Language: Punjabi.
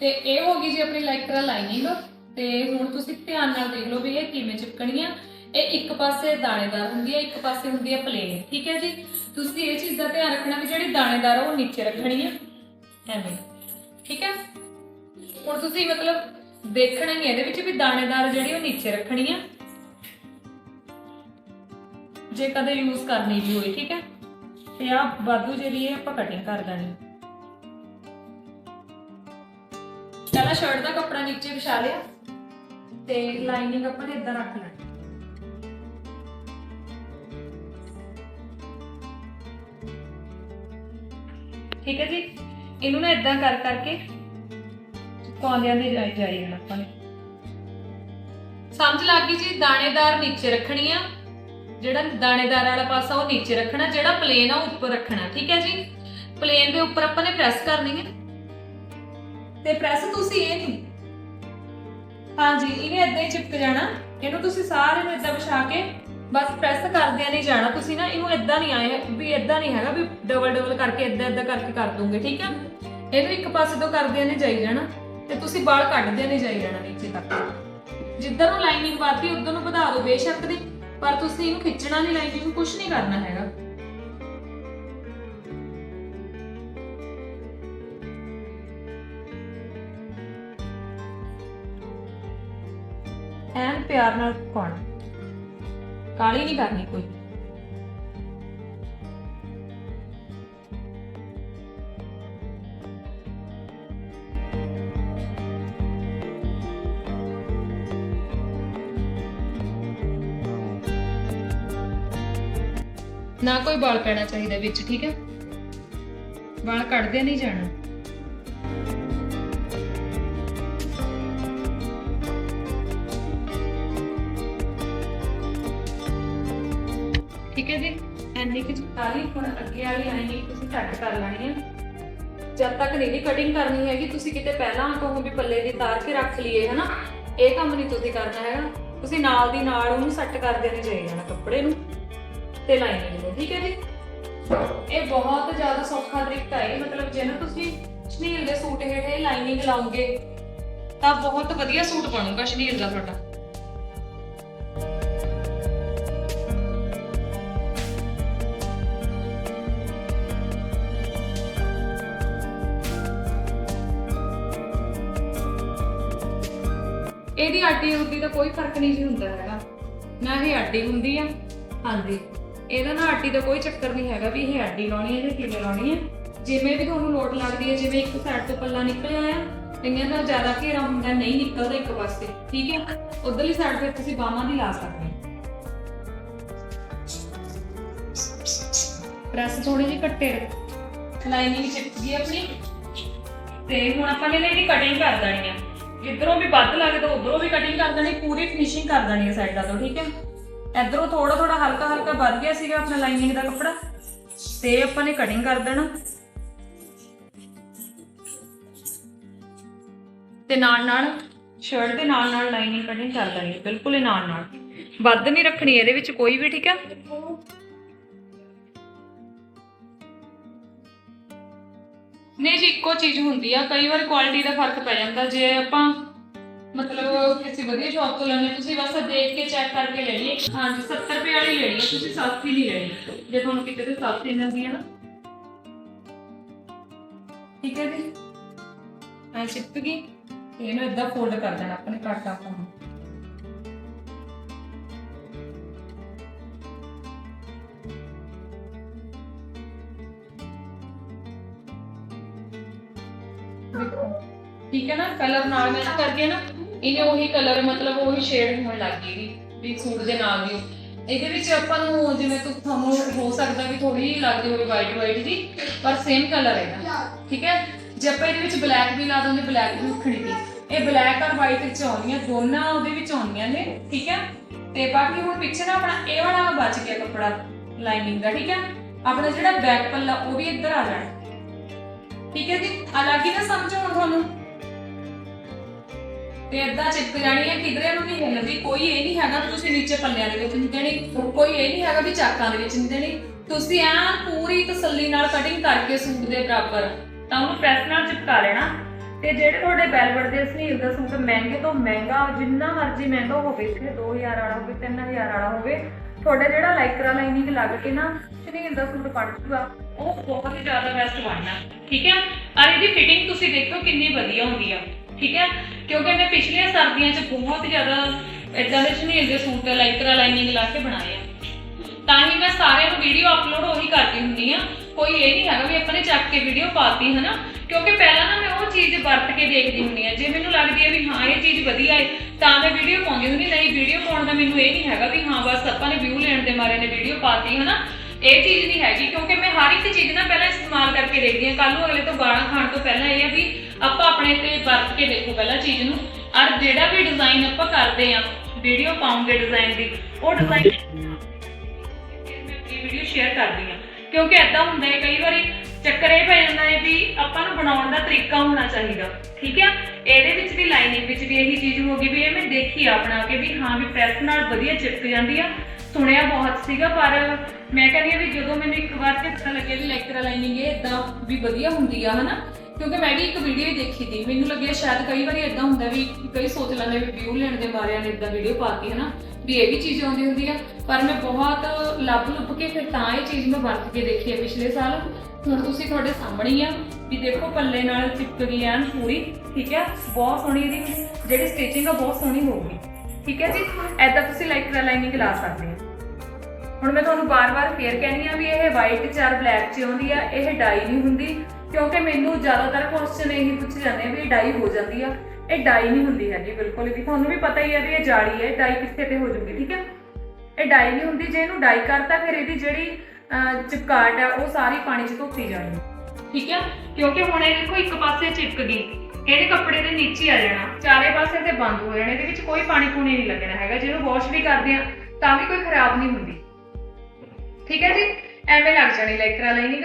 ਤੇ ਇਹ ਹੋ ਗਈ ਜੀ ਆਪਣੀ ਲਾਈਕਰਾ ਲਾਈਨਿੰਗ ਤੇ ਹੁਣ ਤੁਸੀਂ ਧਿਆਨ ਨਾਲ ਦੇਖ ਲਓ ਵੀ ਇਹ ਕਿਵੇਂ ਚਿਪਕਣੀ ਆ ਇਹ ਇੱਕ ਪਾਸੇ ਦਾਣੇਦਾਰ ਹੁੰਦੀ ਹੈ, ਇੱਕ ਪਾਸੇ ਹੁੰਦੀ ਹੈ ਪਲੇਨ ਠੀਕ ਹੈ ਜੀ? ਤੁਸੀਂ ਇਹ ਚੀਜ਼ ਦਾ ਧਿਆਨ ਰੱਖਣਾ ਵੀ ਜਿਹੜੀ ਦਾਣੇਦਾਰ ਆ ਉਹ ਨੀਚੇ ਰੱਖਣੀ ਹੈ ਐਵੇਂ। ਠੀਕ ਹੈ? ਹੁਣ ਤੁਸੀਂ ਮਤਲਬ ਦੇਖਣਾ ਹੀ ਇਹਦੇ ਵਿੱਚ ਵੀ ਦਾਣੇਦਾਰ ਜਿਹੜੀ ਉਹ ਨੀਚੇ ਰੱਖਣੀ ਆ। ਜੇ ਕਦੇ ਯੂਜ਼ ਕਰਨੀ ਵੀ ਹੋਏ ਠੀਕ ਹੈ? ਤੇ ਆ ਬਾਦੂ ਜਿਹੜੀ ਹੈ ਆਪਾਂ ਕਟਿੰਗ ਕਰ ਦੇਣੀ। ਪਹਿਲਾਂ ਸ਼ਰਟ ਦਾ ਕੱਪੜਾ ਨੀਚੇ ਵਿਛਾ ਲਿਆ ਤੇ ਲਾਈਨਿੰਗ ਆਪਾਂ ਨੇ ਇਦਾਂ ਰੱਖ ਲੈਣੀ। ਠੀਕ ਹੈ ਜੀ? ਇਹਨੂੰ ਨਾ ਇਦਾਂ ਕਰ ਕਰਕੇ ਪੌਂਦਿਆਂ ਦੇ ਜਾਈ ਜਾਈ ਜਾਣਾ ਆਪਾਂ ਨੇ। ਸਮਝ ਲੱਗ ਗਈ ਜੀ? ਦਾਣੇਦਾਰ ਨੀਚੇ ਰੱਖਣੀ ਆ। ਜਿਹੜਾ ਦਾਣੇਦਾਰ ਵਾਲਾ ਪਾਸਾ ਉਹ ਨੀਚੇ ਰੱਖਣਾ, ਜਿਹੜਾ ਪਲੇਨ ਆ ਉਹ ਉੱਪਰ ਰੱਖਣਾ। ਠੀਕ ਹੈ ਜੀ? ਪਲੇਨ ਦੇ ਉੱਪਰ ਆਪਾਂ ਨੇ ਪ੍ਰੈਸ ਕਰਨੀ ਹੈ। ਤੇ ਪ੍ਰੈਸ ਤੁਸੀਂ ਇਹ ਨਹੀਂ। ਹਾਂਜੀ, ਇਹਨੇ ਏਦਾਂ ਹੀ ਚਿਪਕ ਜਾਣਾ। ਇਹਨੂੰ ਤੁਸੀਂ ਸਾਰੇ ਨੂੰ ਏਦਾਂ ਵਿਛਾ ਕੇ ਬਸ ਪ੍ਰੈਸ ਕਰਦਿਆਂ ਨਹੀਂ ਜਾਣਾ। ਤੁਸੀਂ ਨਾ ਇਹਨੂੰ ਏਦਾਂ ਨਹੀਂ ਆਏ, ਵੀ ਏਦਾਂ ਨਹੀਂ ਹੈਗਾ ਵੀ ਡਬਲ ਡਬਲ ਕਰਕੇ ਏਦਾਂ ਏਦਾਂ ਕਰਕੇ ਕਰ ਦੋਗੇ, ਠੀਕ ਹੈ ਇਹਨੂੰ ਇੱਕ ਪਾਸੇ ਤੋਂ ਕਰਦਿਆਂ ਨਹੀਂ ਜਾਈ ਜਾਣਾ ਤੇ ਤੁਸੀਂ ਬਾਲ ਕੱਢਦਿਆਂ ਨਹੀਂ ਜਾਈ ਜਾਣਾ ਨੀਚੇ ਤੱਕ। ਜਿੱਧਰ ਨੂੰ ਲਾਈਨਿੰਗ ਵੱਧਦੀ ਉਧਰ ਨੂੰ ਵਧਾ ਦਿਓ, ਬੇਸ਼ੱਕ ਦੀ ਪਰ ਤੁਸੀਂ ਇਹਨੂੰ ਖਿੱਚਣਾ ਨਹੀਂ ਲਾਈਨਿੰਗ ਨੂੰ ਕੁਝ ਨਹੀਂ ਕਰਨਾ ਹੈਗਾ। ਐਨ ਪਿਆਰ ਨਾਲ ਪਾਉਣਾ ਕਾਲੀ ਨਹੀਂ ਕਰਨੀ ਕੋਈ। ਨਾ ਕੋਈ ਵਾਲ ਪੈਣਾ ਚਾਹੀਦਾ ਵਿੱਚ, ਠੀਕ ਹੈ? ਵਾਲ ਕੱਢਦੇ ਨਹੀਂ ਜਾਣਾ। ਠੀਕ ਹੈ ਜੀ? ਐਨੀ ਕਿ ਕਾਲੀ ਹੁਣ ਅੱਗੇ ਵਾਲੀ ਲਾਈਨਿੰਗ ਤੁਸੀਂ ਕੱਟ ਕਰ ਲੈਣੀ ਹੈ ਜਦ ਤੱਕ ਨਹੀਂ ਕਟਿੰਗ ਕਰਨੀ ਹੈਗੀ, ਤੁਸੀਂ ਕਿਤੇ ਪਹਿਲਾਂ ਕਹੋ ਵੀ ਪੱਲੇ ਦੀ ਤਾਰ ਕੇ ਰੱਖ ਲਈਏ, ਹਨਾ? ਇਹ ਕੰਮ ਨਹੀਂ ਤੁਸੀਂ ਕਰਨਾ ਹੈਗਾ। ਤੁਸੀਂ ਨਾਲ ਦੀ ਨਾਲ ਉਹਨੂੰ ਸੈੱਟ ਕਰ ਦੇਣੀ ਚਾਹੀਦਾ ਕੱਪੜੇ ਨੂੰ ਤੇ ਲਾਈਨਿੰਗ ਨੂੰ, ਠੀਕ ਹੈ ਜੀ? ਇਹ ਬਹੁਤ ਜ਼ਿਆਦਾ ਸੌਖਾ ਤਰੀਕਾ ਹੈ, ਮਤਲਬ ਜੇ ਨਾ ਤੁਸੀਂ ਸ਼ਨੀਲ ਦੇ ਸੂਟ ਹੇਠੇ ਲਾਈਨਿੰਗ ਲਾਉਂਗੇ, ਤਾਂ ਬਹੁਤ ਵਧੀਆ ਸੂਟ ਬਣੂਗਾ ਸ਼ਨੀਲ ਦਾ ਤੁਹਾਡਾ। ਇਹਦੀ ਆਟੀ ਉਡੀ ਦਾ ਕੋਈ ਫ਼ਰਕ ਨਹੀਂ ਜੀ ਹੁੰਦਾ ਹੈਗਾ। ਨਾ ਇਹ ਆਟੀ ਹੁੰਦੀ ਆ। ਹਾਂਜੀ। ਇਹਦਾ ਨਾ ਆਟੀ ਦਾ ਕੋਈ ਚੱਕਰ ਨਹੀਂ ਹੈਗਾ ਵੀ ਇਹ ਆਟੀ ਲਾਉਣੀ ਹੈ ਜਾਂ ਕਿਵੇਂ ਲਾਉਣੀ ਹੈ। ਜਿਵੇਂ ਵੀ ਤੁਹਾਨੂੰ ਲੋਟ ਲੱਗਦੀ ਹੈ ਜਿਵੇਂ ਇੱਕ ਸਾਈਡ ਤੋਂ ਪੱਲਾ ਨਿਕਲਿਆ ਆ ਕਈਆਂ ਦਾ ਜ਼ਿਆਦਾ ਘੇਰਾ ਹੁੰਦਾ ਨਹੀਂ ਨਿਕਲਦਾ ਇੱਕ ਪਾਸੇ ਠੀਕ ਹੈ? ਉਧਰਲੀ ਸਾਈਡ ਤੇ ਤੁਸੀਂ ਬਾਹਾਂ ਦੀ ਲਾ ਸਕਦੇ ਹੋ। ਪ੍ਰੈਸ ਥੋੜੀ ਜਿਹੀ ਕੱਟੇ ਲਾਈਨਿੰਗ ਚਿਪਕ ਗਈ ਆਪਣੀ। ਤੇ ਹੁਣ ਆਪਾਂ ਨੇ ਇਹਦੀ ਕਟਿੰਗ ਕਰ ਦੇਣੀ ਆ। ਇਧਰੋਂ ਵੀ ਵੱਧ ਲੱਗਦਾ ਉਧਰੋਂ ਵੀ ਕਟਿੰਗ ਕਰ ਦੇਣੀ। ਪੂਰੀ ਫਿਨਿਸ਼ਿੰਗ ਕਰ ਦੇਣੀ ਹੈ ਸਾਈਡਾਂ ਤੋਂ, ਠੀਕ ਹੈ? ਇਧਰੋਂ ਥੋੜਾ ਥੋੜਾ ਹਲਕਾ ਹਲਕਾ ਵੱਧ ਗਿਆ ਸੀਗਾ ਆਪਣਾ ਲਾਈਨਿੰਗ ਦਾ ਕੱਪੜਾ, ਤੇ ਆਪਾਂ ਨੇ ਕਟਿੰਗ ਕਰ ਦੇਣਾ। ਤੇ ਨਾਲ ਨਾਲ ਸ਼ਰਟ ਦੇ ਨਾਲ ਨਾਲ ਲਾਈਨਿੰਗ ਕਟਿੰਗ ਕਰ ਦੇਣੀ, ਬਿਲਕੁਲ ਹੀ ਨਾਲ ਨਾਲ। ਵੱਧ ਨਹੀਂ ਰੱਖਣੀ ਇਹਦੇ ਵਿੱਚ ਕੋਈ ਵੀ, ਠੀਕ ਹੈ? ਨਹੀਂ ਜੀ, ਇੱਕੋ ਚੀਜ਼ ਹੁੰਦੀ ਆ, ਕਈ ਵਾਰ ਕੁਆਲਿਟੀ ਦਾ ਫ਼ਰਕ ਪੈ ਜਾਂਦਾ ਜੇ ਆਪਾਂ ਮਤਲਬ ਕਿਸੇ ਵਧੀਆ ਸ਼ਾਪ ਤੋਂ ਲੈਣੇ ਤੁਸੀਂ ਬਸ ਦੇਖ ਕੇ ਚੈੱਕ ਕਰਕੇ ਲੈ ਲਈ ਹਾਂਜੀ 70 ਰੁਪਏ ਵਾਲੀ ਲੈਣੀ ਹੈ ਤੁਸੀਂ ਸਸਤੀ ਨਹੀਂ ਲੈਣੀ। ਜੇ ਤੁਹਾਨੂੰ ਕਿਤੇ ਤੇ ਸਸਤੀ ਮਿਲਦੀ ਹੈ ਨਾ। ਠੀਕ ਹੈ ਜੀ? ਐ ਚਿਪਕ ਗਈ, ਇਹਨੂੰ ਇਦਾਂ ਫੋਲਡ ਕਰ ਦੇਣਾ ਆਪਣੇ ਕੱਟ ਆਪਾਂ ਨੂੰ ਠੀਕ ਹੈ ਨਾ? ਕਲਰ ਨਾਲ ਮੈਚ ਕਰਕੇ ਨਾ, ਇਹਨੇ ਉਹੀ ਕਲਰ ਮਤਲਬ ਉਹੀ ਸ਼ੇਡ ਹੋਣ ਲੱਗ ਗਈ ਵੀ ਸੂਟ ਦੇ ਨਾਲ ਦੀ। ਇਹਦੇ ਵਿੱਚ ਆਪਾਂ ਨੂੰ ਜਿਵੇਂ ਤੁ ਤੁਹਾਨੂੰ ਹੋ ਸਕਦਾ ਵੀ ਥੋੜੀ ਲੱਗਦੀ ਹੋਵੇ ਵਾਈਟ ਵਾਈਟ ਦੀ ਪਰ ਸੇਮ ਕਲਰ ਹੈਗਾ ਠੀਕ ਹੈ? ਜੇ ਆਪਾਂ ਇਹਦੇ ਵਿੱਚ ਬਲੈਕ ਵੀ ਲਾ ਦੋਗੇ ਬਲੈਕ ਵੀ ਉੱਖਣੀ ਦੀ ਇਹ ਬਲੈਕ ਔਰ ਵਾਈਟ ਵਿੱਚ ਆਉਂਦੀਆਂ ਦੋਨਾਂ ਉਹਦੇ ਵਿੱਚ ਆਉਂਦੀਆਂ ਨੇ, ਠੀਕ ਹੈ? ਤੇ ਬਾਕੀ ਹੁਣ ਪਿੱਛੇ ਨਾ ਆਪਣਾ ਇਹ ਵਾਲਾ ਬਚ ਗਿਆ ਕੱਪੜਾ ਲਾਈਨਿੰਗ ਦਾ, ਠੀਕ ਹੈ? ਆਪਣਾ ਜਿਹੜਾ ਬੈਕ ਪੱਲਾ, ਉਹ ਵੀ ਇੱਧਰ ਆ ਜਾਣਾ। ਠੀਕ ਹੈ ਜੀ? ਅਲੱਗ ਹੀ ਨਾ ਸਮਝੋ ਹੁਣ ਤੁਹਾਨੂੰ। ਤੇ ਏਦਾਂ ਚਿਪਕ ਜਾਣੀ ਹੈ ਕਿਧਰੇ ਨੂੰ ਨਹੀਂ ਹਿੱਲਦੀ ਕੋਈ ਇਹ ਨਹੀਂ ਹੈਗਾ ਵੀ ਤੁਸੀਂ ਨੀਚੇ ਪੱਲਿਆਂ ਦੇ ਵਿੱਚ ਨਹੀਂ ਦੇਣੀ ਕੋਈ ਇਹ ਨਹੀਂ ਹੈਗਾ ਵੀ ਚਾਕਾਂ ਦੇ ਵਿੱਚ ਨਹੀਂ। ਦੇਣੀ ਤੁਸੀਂ ਐਂ ਪੂਰੀ ਤਸੱਲੀ ਨਾਲ ਕਟਿੰਗ ਕਰਕੇ ਸੂਟ ਦੇ ਬਰਾਬਰ ਤਾਂ ਉਹਨੂੰ ਪ੍ਰੈਸ ਨਾਲ ਚਿਪਕਾ ਲੈਣਾ। ਤੇ ਜਿਹੜੇ ਤੁਹਾਡੇ ਵੈਲਵਟ ਦੇ ਸਨੀਲ ਦਾ ਸੂਟ ਮਹਿੰਗੇ ਤੋਂ ਮਹਿੰਗਾ, ਜਿੰਨਾ ਮਰਜ਼ੀ ਮਹਿੰਗਾ ਹੋਵੇ, ਇੱਥੇ 2000 ਵਾਲਾ ਹੋਵੇ 3000 ਵਾਲਾ ਹੋਵੇ, ਤੁਹਾਡਾ ਜਿਹੜਾ ਲਾਈਕਰਾ ਲਾਈਨਿੰਗ ਲੱਗ ਕੇ ਨਾ ਸਨੀਲ ਦਾ ਸੂਟ ਬਣ ਜੂਗਾ। ਉਹ ਬਹੁਤ ਹੀ ਜ਼ਿਆਦਾ ਬੈਸਟ ਬਣਨਾ। ਠੀਕ ਹੈ? ਔਰ ਇਹਦੀ ਫਿਟਿੰਗ ਤੁਸੀਂ ਦੇਖੋ ਕਿੰਨੀ ਵਧੀਆ ਹੁੰਦੀ ਆ। ਠੀਕ ਹੈ? ਕਿਉਂਕਿ ਮੈਂ ਪਿਛਲੀਆਂ ਸਰਦੀਆਂ 'ਚ ਬਹੁਤ ਜ਼ਿਆਦਾ ਇਦਾਂ ਦੇ ਸਨੀਲ ਦੇ ਸੂਟ ਲਾਈਕਰਾ ਲਾਈਨਿੰਗ ਲਾ ਕੇ ਬਣਾਏ ਆ। ਤਾਂ ਹੀ ਮੈਂ ਸਾਰਿਆਂ ਨੂੰ ਵੀਡੀਓ ਅਪਲੋਡ ਉਹੀ ਕਰਦੀ ਹੁੰਦੀ ਆ ਕੋਈ ਇਹ ਨਹੀਂ ਹੈਗਾ ਵੀ ਆਪਾਂ ਚੱਕ ਕੇ ਵੀਡੀਓ ਪਾਤੀ, ਹਨਾ? ਕਿਉਂਕਿ ਪਹਿਲਾਂ ਨਾ ਮੈਂ ਉਹ ਚੀਜ਼ ਵਰਤ ਕੇ ਦੇਖਦੀ ਹੁੰਦੀ ਆ ਜੇ ਮੈਨੂੰ ਲੱਗਦੀ ਹੈ ਵੀ ਹਾਂ, ਇਹ ਚੀਜ਼ ਵਧੀਆ ਹੈ, ਤਾਂ ਮੈਂ ਵੀਡੀਓ ਪਾਉਂਦੀ ਹੁੰਦੀ ਨਹੀਂ ਵੀਡੀਓ ਪਾਉਣ ਦਾ ਮੈਨੂੰ ਇਹ ਨਹੀਂ ਹੈਗਾ ਵੀ ਹਾਂ, ਬਸ ਆਪਾਂ ਨੇ ਵਿਊ ਲੈਣ ਦੇ ਮਾਰੇ ਨੇ ਵੀਡੀਓ ਪਾਤੀ, ਹਨਾ? ਇਹ ਚੀਜ਼ ਨਹੀਂ ਹੈਗੀ, ਕਿਉਂਕਿ ਮੈਂ ਹਰ ਇੱਕ ਚੀਜ਼ ਨਾ ਪਹਿਲਾਂ ਇਸਤੇਮਾਲ ਕਰਕੇ ਦੇਖਦੀ ਹਾਂ। ਕੱਲ ਨੂੰ ਅਗਲੇ ਤੋਂ ਗਾਣਾ ਖਾਣ ਤੋਂ ਪਹਿਲਾਂ ਇਹ ਆ ਵੀ ਆਪਾਂ ਆਪਣੇ ਤੇ ਵਰਤ ਕੇ ਦੇਖੋ ਪਹਿਲਾਂ ਚੀਜ਼ ਨੂੰ। ਔਰ ਜਿਹੜਾ ਵੀ ਡਿਜ਼ਾਈਨ ਆਪਾਂ ਕਰਦੇ ਆ ਵੀਡੀਓ ਪਾਉਂਗੇ ਡਿਜ਼ਾਈਨ ਦੀ ਉਹ ਡਿਜ਼ਾਈਨ ਫਿਰ ਮੈਂ ਆਪਣੀ ਵੀਡੀਓ ਸ਼ੇਅਰ ਕਰਦੀ ਹਾਂ। ਕਿਉਂਕਿ ਐਦਾਂ ਹੁੰਦਾ ਹੈ ਕਈ ਵਾਰੀ ਚੱਕਰ ਇਹ ਪੈ ਜਾਂਦਾ ਹੈ ਵੀ ਆਪਾਂ ਨੂੰ ਬਣਾਉਣ ਦਾ ਤਰੀਕਾ ਹੋਣਾ ਚਾਹੀਦਾ ਠੀਕ ਹੈ? ਇਹਦੇ ਵਿੱਚ ਵੀ ਲਾਈਨਿੰਗ ਵਿੱਚ ਵੀ ਇਹੀ ਚੀਜ਼ ਹੋ ਗਈ ਵੀ ਇਹ ਮੈਂ ਦੇਖੀ ਆ ਆਪਣਾ ਕੇ ਵੀ ਹਾਂ ਵੀ ਪ੍ਰੈਸ ਨਾਲ ਵਧੀਆ ਚਿਪਕ ਜਾਂਦੀ ਆ। ਸੁਣਿਆ ਬਹੁਤ ਸੀਗਾ ਪਰ ਮੈਂ ਕਹਿੰਦੀ ਆ ਵੀ ਜਦੋਂ ਮੈਨੂੰ ਇੱਕ ਵਾਰ ਤੇ ਪਤਾ ਲੱਗਿਆ ਵੀ ਲੈਕਚਰ ਲਾਈਨਿੰਗ ਇਹ ਇਦਾਂ ਵੀ ਵਧੀਆ ਹੁੰਦੀ ਆ ਹਨਾ? ਕਿਉਂਕਿ ਮੈਂ ਵੀ ਇੱਕ ਵੀਡੀਓ ਹੀ ਦੇਖੀ ਸੀ। ਮੈਨੂੰ ਲੱਗਿਆ ਸ਼ਾਇਦ ਕਈ ਵਾਰੀ ਇਦਾਂ ਹੁੰਦਾ ਵੀ ਕਈ ਸੋਚ ਲੈਂਦੇ ਵੀ ਵਿਊ ਲੈਣ ਦੇ ਮਾਰਿਆਂ ਨੇ ਇਦਾਂ ਵੀਡੀਓ ਪਾਤੀ ਹਨਾ? ਵੀ ਇਹ ਵੀ ਚੀਜ਼ ਆਉਂਦੀ ਹੁੰਦੀ ਆ। ਪਰ ਮੈਂ ਬਹੁਤ ਲੱਭ ਲੁੱਭ ਕੇ ਫਿਰ ਤਾਂ ਇਹ ਚੀਜ਼ ਮੈਂ ਵਰਤ ਕੇ ਦੇਖੀ ਹੈ ਪਿਛਲੇ ਸਾਲ। ਹੁਣ ਤੁਸੀਂ ਤੁਹਾਡੇ ਸਾਹਮਣੇ ਹੀ ਆ ਵੀ ਦੇਖੋ ਪੱਲੇ ਨਾਲ ਚਿਪਕ ਗਈ ਐਨ ਪੂਰੀ, ਠੀਕ ਹੈ ਬਹੁਤ ਸੋਹਣੀ ਇਹਦੀ, ਜਿਹੜੀ ਸਟਿਚਿੰਗ ਆ, ਬਹੁਤ ਸੋਹਣੀ ਹੋਊਗੀ। ਠੀਕ ਹੈ ਜੀ? ਐਦਾਂ ਤੁਸੀਂ ਲਾਈਕ ਲਾਈਨਿੰਗ ਲਾ ਸਕਦੇ ਹੋ ਹੁਣ ਮੈਂ ਤੁਹਾਨੂੰ ਬਾਰ-ਬਾਰ ਫੇਰ ਕਹਿਣੀ ਆ ਵੀ ਇਹ ਵਾਈਟ ਚਾਰ ਬਲੈਕ ਚ ਆਉਂਦੀ ਆ, ਇਹ ਡਾਈ ਨਹੀਂ ਹੁੰਦੀ। ਕਿਉਂਕਿ ਮੈਨੂੰ ਜ਼ਿਆਦਾਤਰ ਕੁਐਸਚਨ ਇਹੀ ਪੁੱਛੇ ਜਾਂਦੇ ਆ ਵੀ ਇਹ ਡਾਈ ਹੋ ਜਾਂਦੀ ਆ। ਇਹ ਡਾਈ ਨਹੀਂ ਹੁੰਦੀ ਹੈਗੀ, ਬਿਲਕੁਲ ਵੀ। ਤੁਹਾਨੂੰ ਵੀ ਪਤਾ ਹੀ ਹੈ ਵੀ ਇਹ ਜਾਲੀ ਹੈ ਡਾਈ ਕਿੱਥੇ ਤੇ ਹੋ ਜੂਗੀ, ਠੀਕ ਹੈ ਇਹ ਡਾਈ ਨਹੀਂ ਹੁੰਦੀ, ਜੇ ਇਹਨੂੰ ਡਾਈ ਕਰਤਾ, ਫਿਰ ਇਹਦੀ ਜਿਹੜੀ ਚਿਪਕਾਟ ਹੈ ਉਹ ਸਾਰੀ ਪਾਣੀ 'ਚ ਧੋਤੀ ਜਾਣੀ। ਠੀਕ ਹੈ ਕਿਉਂਕਿ ਹੁਣ ਇਹ ਦੇਖੋ ਇੱਕ ਪਾਸੇ ਚਿਪਕ ਗਈ ਇਹਦੇ ਕੱਪੜੇ ਦੇ ਨੀਚੇ ਆ ਜਾਣਾ, ਚਾਰੇ ਪਾਸੇ ਤੇ ਬੰਦ ਹੋ ਜਾਣਾ, ਇਹਦੇ ਵਿੱਚ ਕੋਈ ਪਾਣੀ ਪੂਣੀ ਨਹੀਂ ਲੱਗਣਾ ਹੈਗਾ। ਜਿਹਨੂੰ ਵਾਸ਼ ਵੀ ਕਰਦੇ ਆ, ਤਾਂ ਵੀ ਕੋਈ ਖਰਾਬ ਨਹੀਂ ਹੁੰਦੀ। ਠੀਕ ਹੈ ਜੀ? ਐਵੇਂ ਲੱਗ ਜਾਣੀ ਲੈਕਰਾ ਲਾਈਨਿੰਗ